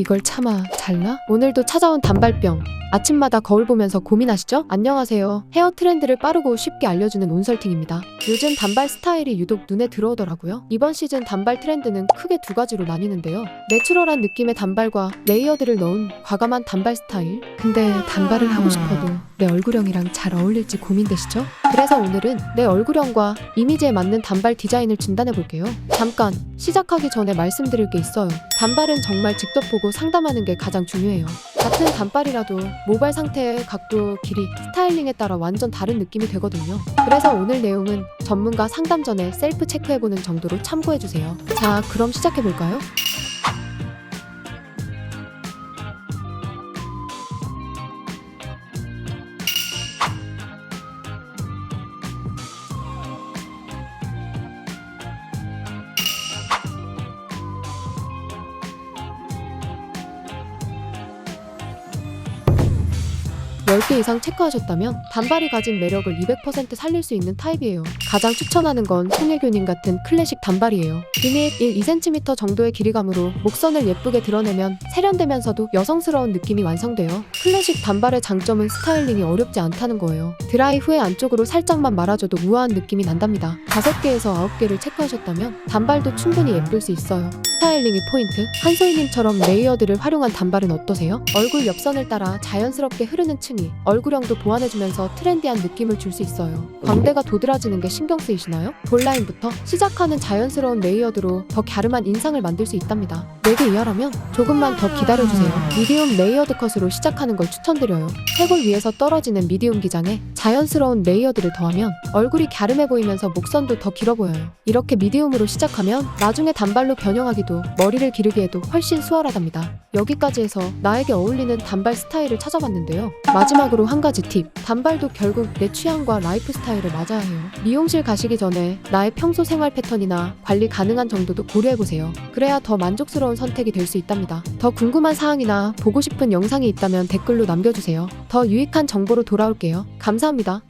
이걸 참아 잘나? 오늘도 찾아온 단발병. 아침마다 거울 보면서 고민하시죠? 안녕하세요. 헤어 트렌드를 빠르고 쉽게 알려주는 온설팅입니다. 요즘 단발 스타일이 유독 눈에 들어오더라고요. 이번 시즌 단발 트렌드는 크게 두 가지로 나뉘는데요. 내추럴한 느낌의 단발과 레이어드를 넣은 과감한 단발 스타일. 근데 단발을 하고 싶어도 내 얼굴형이랑 잘 어울릴지 고민되시죠? 그래서 오늘은 내 얼굴형과 이미지에 맞는 단발 디자인을 진단해 볼게요. 잠깐 시작하기 전에 말씀드릴 게 있어요. 단발은 정말 직접 보고 상담하는 게 가장 중요해요. 같은 단발이라도 모발 상태의 각도, 길이, 스타일링에 따라 완전 다른 느낌이 되거든요. 그래서 오늘 내용은 전문가 상담 전에 셀프 체크해보는 정도로 참고해주세요. 자, 그럼 시작해볼까요? 열개 이상 체크하셨다면 단발이 가진 매력을 200% 살릴 수 있는 타입이에요. 가장 추천하는 건 송혜교님 같은 클래식 단발이에요. 비밋 1, 2cm 정도의 길이감으로 목선을 예쁘게 드러내면 세련되면서도 여성스러운 느낌이 완성돼요. 클래식 단발의 장점은 스타일링이 어렵지 않다는 거예요. 드라이 후에 안쪽으로 살짝만 말아줘도 우아한 느낌이 난답니다. 5개에서 9개를 체크하셨다면 단발도 충분히 예쁠 수 있어요. 스타일링이 포인트? 한소희님처럼 레이어드를 활용한 단발은 어떠세요? 얼굴 옆선을 따라 자연스럽게 흐르는 층이 얼굴형도 보완해주면서 트렌디한 느낌을 줄 수 있어요. 광대가 도드라지는 게 신경 쓰이시나요? 볼라인부터 시작하는 자연스러운 레이어드로 더 갸름한 인상을 만들 수 있답니다. 4개 이하라면 조금만 더 기다려주세요. 미디움 레이어드 컷으로 시작하는 걸 추천드려요. 해골 위에서 떨어지는 미디움 기장에 자연스러운 레이어드를 더하면 얼굴이 갸름해 보이면서 목선도 더 길어 보여요. 이렇게 미디움으로 시작하면 나중에 단발로 변형하기도 머리를 기르기에도 훨씬 수월하답니다. 여기까지 해서 나에게 어울리는 단발 스타일을 찾아봤는데요. 마지막으로 한 가지 팁. 단발도 결국 내 취향과 라이프 스타일을 맞아야 해요. 미용실 가시기 전에 나의 평소 생활 패턴이나 관리 가능한 정도도 고려해보세요. 그래야 더 만족스러운 선택이 될 수 있답니다. 더 궁금한 사항이나 보고 싶은 영상이 있다면 댓글로 남겨주세요. 더 유익한 정보로 돌아올게요. 감사합니다.